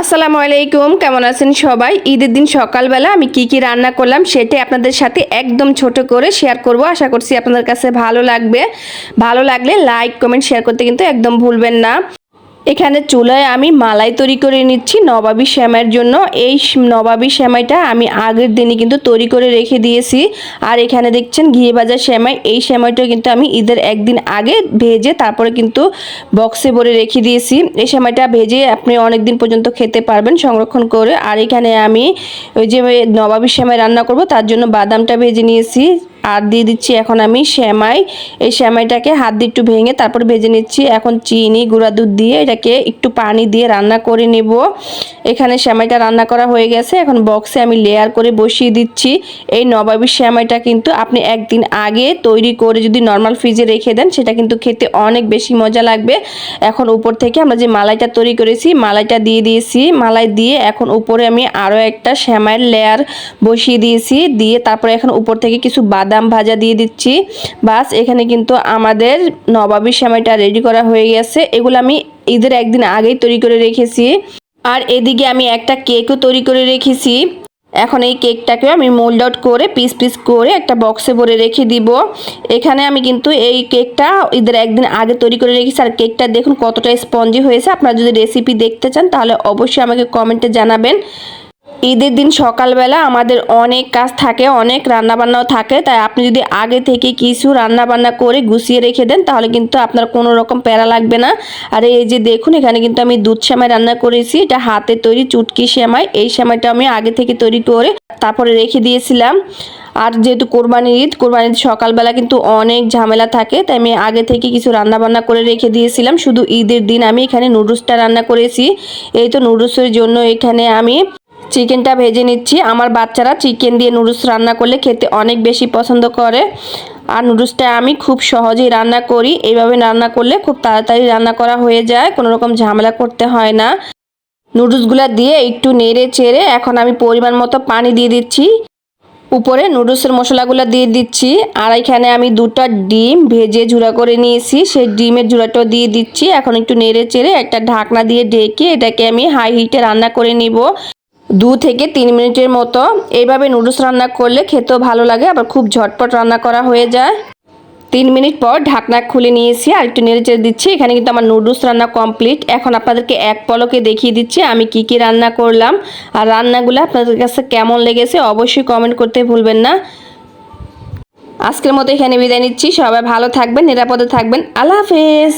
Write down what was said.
আসসালামু আলাইকুম, কেমন আছেন সবাই? ঈদের দিন সকালবেলা আমি কি কি রান্না করলাম সেটাই আপনাদের সাথে একদম ছোট করে শেয়ার করব। আশা করছি আপনাদের কাছে ভালো লাগবে। ভালো লাগলে লাইক কমেন্ট শেয়ার করতে কিন্তু একদম ভুলবেন না। এখানে চুলায় আমি মালাই তৈরি করে নিচ্ছি নবাবী শ্যামাইয়ের জন্য। এই নবাবী শ্যামাইটা আমি আগের দিনই কিন্তু তৈরি করে রেখে দিয়েছি। আর এখানে দেখছেন ঘিয়ে ভাজা শ্যামাই। এই শ্যামাইটা কিন্তু আমি ঈদের একদিন আগে ভেজে তারপরে কিন্তু বক্সে ভরে রেখে দিয়েছি। এই শ্যামাইটা ভেজে আপনি অনেক দিন পর্যন্ত খেতে পারবেন সংরক্ষণ করে। আর এখানে আমি ওই যে নবাবী শ্যামাই রান্না করব, তার জন্য বাদামটা ভেজে নিয়েছি। আর দিয়ে দিচ্ছি এখন আমি শ্যামাই এই শ্যামাইটাকে হাত দিয়ে একটু ভেঙে তারপর ভেজে নিচ্ছি। এখন চিনি, গুঁড়া দুধ দিয়ে এটাকে একটু পানি দিয়ে রান্না করে নেব। এখানে শ্যামাইটা রান্না করা হয়ে গেছে। এখন বক্সে আমি লেয়ার করে বসিয়ে দিচ্ছি। এই নবাবী শ্যামাইটা কিন্তু আপনি একদিন আগে তৈরি করে যদি নর্মাল ফ্রিজে রেখে দেন, সেটা কিন্তু খেতে অনেক বেশি মজা লাগবে। এখন উপর থেকে আমরা যে মালাইটা তৈরি করেছি, মালাইটা দিয়ে দিয়েছি। মালাই দিয়ে এখন উপরে আমি আরও একটা শ্যামাইয়ের লেয়ার বসিয়ে দিয়েছি। দিয়ে তারপরে এখন উপর থেকে কিছু বাদাম ভাজা দিয়ে দিচ্ছি। বাস, এখানে কিন্তু আমাদের নবাবী শ্যামাইটা রেডি করা হয়ে গেছে। এগুলো আমি ঈদের একদিন আগেই তৈরি করে রেখেছি। আর এদিকে আমি একটা কেকও তৈরি করে রেখেছি। এখন এই কেকটাকে আমি মোল্ড আউট করে পিস পিস করে একটা বক্সে ভরে রেখে দিব। এখানে আমি কিন্তু এই কেকটা ঈদের একদিন আগে তৈরি করে রেখেছি। আর কেকটা দেখুন কতটা স্পঞ্জি হয়েছে। আপনারা যদি রেসিপি দেখতে চান, তাহলে অবশ্যই আমাকে কমেন্টে জানাবেন। ঈদের দিন সকালবেলা আমাদের অনেক কাজ থাকে, অনেক রান্নাবান্নাও থাকে। তাই আপনি যদি আগে থেকে কিছু রান্নাবান্না করে গুছিয়ে রেখে দেন, তাহলে কিন্তু আপনার কোনো রকম প্যারা লাগবে না। আর এই যে দেখুন, এখানে কিন্তু আমি দুধ সেমাই রান্না করেছি। এটা হাতে তৈরি চুটকি সেমাই। এই সেমাইটা আমি আগে থেকে তৈরি করে তারপরে রেখে দিয়েছিলাম। আর যেহেতু কোরবানির ঈদ কোরবানির ঈদ সকালবেলা কিন্তু অনেক ঝামেলা থাকে। তাই আমি আগে থেকে কিছু রান্না বান্না করে রেখে দিয়েছিলাম। শুধু ঈদের দিন আমি এখানে নুডলসটা রান্না করেছি। এই তো নুডলসের জন্য এখানে আমি চিকেনটা ভেজে নিচ্ছি। আমার বাচ্চারা চিকেন দিয়ে নুডলস রান্না করলে খেতে অনেক বেশি পছন্দ করে। আর নুডলসটা আমি খুব সহজেই রান্না করি। এইভাবে রান্না করলে খুব তাড়াতাড়ি রান্না করা হয়ে যায়। কোনো রকম ঝামেলা করতে হয় না। নুডলসগুলো দিয়ে একটু নেড়ে চেড়ে এখন আমি পরিমাণ মতো পানি দিয়ে দিচ্ছি। উপরে নুডলসের মশলাগুলো দিয়ে দিচ্ছি। আর এখানে আমি দুটো ডিম ভেজে ঝুড়া করে নিয়েছি। সেই ডিমের ঝুড়াটাও দিয়ে দিচ্ছি। এখন একটু নেড়ে চেড়ে একটা ঢাকনা দিয়ে ঢেকে এটাকে আমি হাই হিটে রান্না করে নিব। দু থেকে তিন মিনিটের মতো। এইভাবে নুডলস রান্না করলে খেতেও ভালো লাগে, আবার খুব ঝটপট রান্না করা হয়ে যায়। তিন মিনিট পর ঢাকনা খুলে নিয়েছি আর একটু নেড়ে চেড়ে দিচ্ছি। এখানে কিন্তু আমার নুডলস রান্না কমপ্লিট। এখন আপনাদেরকে এক পলকে দেখিয়ে দিচ্ছি আমি কি কি রান্না করলাম আর রান্নাগুলো আপনাদের কাছে কেমন লেগেছে অবশ্যই কমেন্ট করতে ভুলবেন না। আজকের মতো এখানে বিদায় নিচ্ছি। সবাই ভালো থাকবেন, নিরাপদে থাকবেন। আল্লাহ হাফেজ।